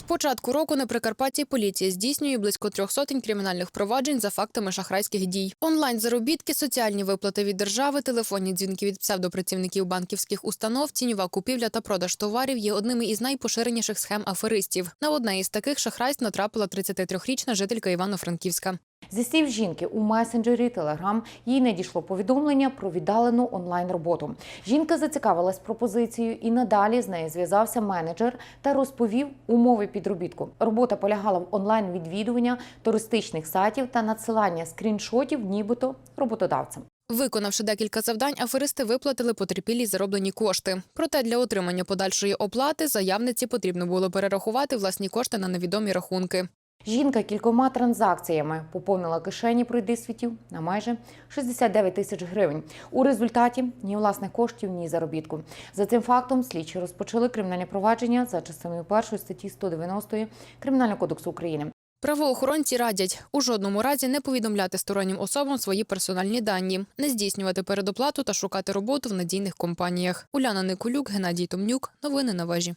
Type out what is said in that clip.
З початку року на Прикарпатті поліція здійснює близько трьох сотень кримінальних проваджень за фактами шахрайських дій. Онлайн заробітки, соціальні виплати від держави, телефонні дзвінки від псевдопрацівників банківських установ, тіньова купівля та продаж товарів є одними із найпоширеніших схем аферистів. На одне із таких шахрайств натрапила 33-річна жителька Івано-Франківська. Зі слів жінки у месенджері Телеграм їй надійшло повідомлення про віддалену онлайн роботу. Жінка зацікавилась пропозицією і надалі з нею зв'язався менеджер та розповів умови підробітку. Робота полягала в онлайн відвідування туристичних сайтів та надсилання скріншотів, нібито роботодавцям. Виконавши декілька завдань, аферисти виплатили потерпілій зароблені кошти. Проте для отримання подальшої оплати заявниці потрібно було перерахувати власні кошти на невідомі рахунки. Жінка кількома транзакціями поповнила кишені пройдисвітів на майже 69 тисяч гривень. У результаті ні власних коштів, ні заробітку. За цим фактом слідчі розпочали кримінальне провадження за частиною першої статті 190 Кримінального кодексу України. Правоохоронці радять у жодному разі не повідомляти стороннім особам свої персональні дані, не здійснювати передоплату та шукати роботу в надійних компаніях. Уляна Николюк, Геннадій Томнюк. Новини на вежі.